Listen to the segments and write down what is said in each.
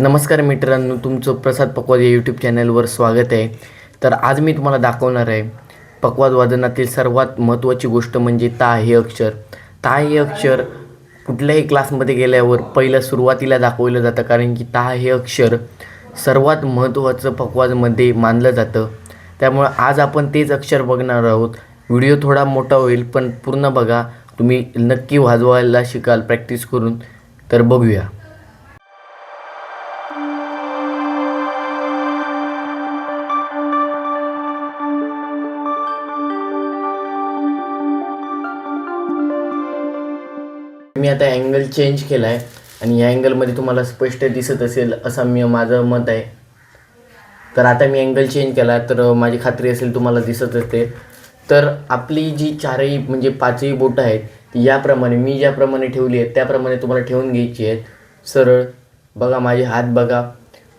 नमस्कार मित्रांनो तुमचं प्रसाद पकवाद या यूट्यूब चॅनलवर स्वागत आहे. तर आज मी तुम्हाला दाखवणार आहे पकवाद वादनातील सर्वात महत्त्वाची गोष्ट म्हणजे ता हे अक्षर. ता हे अक्षर कुठल्याही क्लासमध्ये गेल्यावर पहिलं सुरुवातीला दाखवलं जातं कारण की ता हे अक्षर सर्वात महत्त्वाचं पकवाजमध्ये मानलं जातं. त्यामुळं आज आपण तेच अक्षर बघणार आहोत. व्हिडिओ थोडा मोठा होईल पण पूर्ण बघा. तुम्ही नक्की वाजवायला शिकाल प्रॅक्टिस करून. तर बघूया. मी आता अँगल चेंज केला आहे आणि या अँगलमध्ये तुम्हाला स्पष्ट दिसत असेल असं मी माझं मत आहे. तर आता मी अँगल चेंज केला तर माझी खात्री असेल तुम्हाला दिसत असते. तर आपली जी चारही म्हणजे पाचही बोटं आहेत ती याप्रमाणे मी ज्याप्रमाणे ठेवली आहेत त्याप्रमाणे तुम्हाला ठेवून घ्यायची आहेत. सरळ बघा माझे हात बघा.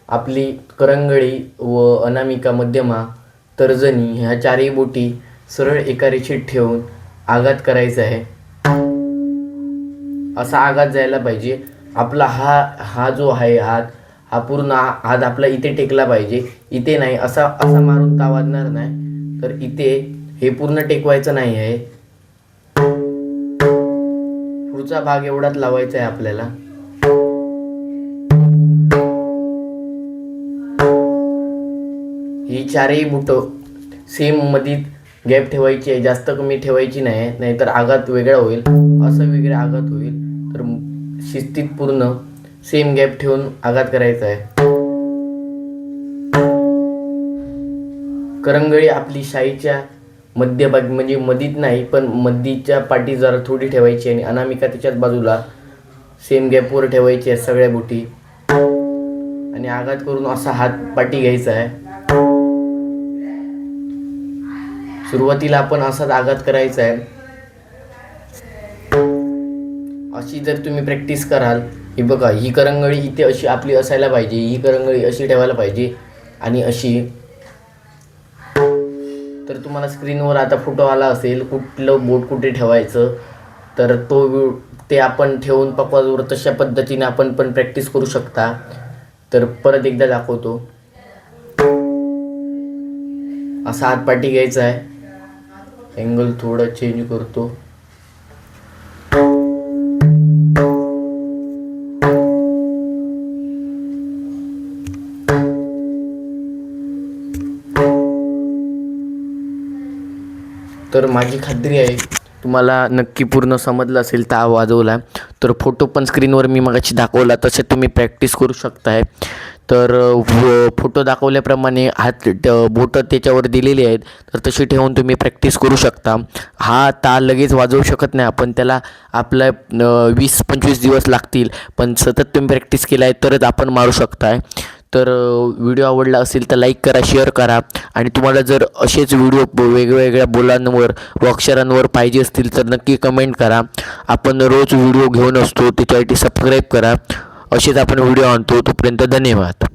आपली करंगळी व अनामिका मध्यमा तर्जनी ह्या चारही बोटी सरळ एका रेषेत ठेवून आघात करायचा आहे. असा आघात जायला पाहिजे. आपला हा हा जो आहे हात हा पूर्ण हात आपला इथे टेकला पाहिजे. इथे नाही असा असा मारून का वाजणार नाही? तर इथे हे पूर्ण टेकवायचं नाही आहे. पुढचा भाग एवढाच लावायचा आहे आपल्याला. ही चारही बुट सेम मधीत गॅप ठेवायची आहे जास्त कमी ठेवायची नाही नाहीतर आघात वेगळा होईल. असं वेगळा आघात होईल तर शिस्तीत पूर्ण सेम गॅप ठेवून आघात करायचा आहे. करंगळी आपली शाईच्या मध्यभागी म्हणजे मधीत नाही पण मधीच्या पाठी जरा थोडी ठेवायची आणि अनामिका त्याच्याच बाजूला सेम गॅपवर ठेवायची आहे सगळ्या बोटी आणि आघात करून असा हात पाठी घ्यायचा आहे. सुरुवातीला आपण असाच आघात करायचा आहे. अशी जर तुम्ही प्रॅक्टिस कराल ही बघा ही करंगळी इथे अशी आपली असायला पाहिजे ही करंगळी अशी ठेवायला पाहिजे आणि अशी. तर तुम्हाला स्क्रीनवर आता फोटो आला असेल कुठलं बोट कुठे ठेवायचं तर तो ते आपण ठेवून पकवाजवर तशा पद्धतीने आपण पण प्रॅक्टिस करू शकता. तर परत एकदा दाखवतो. असा हातपाटी घ्यायचा आहे. अँगल थोडा चेंज करतो. तर माझी खात्री आहे तुम्हाला नक्की पूर्ण समजलं असेल तर वाजवला तर फोटो पण स्क्रीनवर मी मगाशी दाखवला तसे तुम्ही प्रॅक्टिस करू शकताय. तर फोटो दाखवल्याप्रमाणे हात बोटं त्याच्यावर दिलेली आहेत. तर तशी ठेवून तुम्ही प्रॅक्टिस करू शकता. हा ताल लगेच वाजवू शकत नाही आपण. त्याला आपला वीस पंचवीस दिवस लागतील. पण सतत तुम्ही प्रॅक्टिस केला आहे तरच आपण मारू शकताय. तर व्हिडिओ आवडला असेल तर लाईक करा शेअर करा. आणि तुम्हाला जर असेच व्हिडिओ वेगवेगळ्या बोलांवर व अक्षरांवर पाहिजे असतील तर नक्की कमेंट करा. आपण रोज व्हिडिओ घेऊन असतो. त्याच्यासाठी सबस्क्राईब करा. असेच आपण व्हिडिओ आणतो. तोपर्यंत धन्यवाद.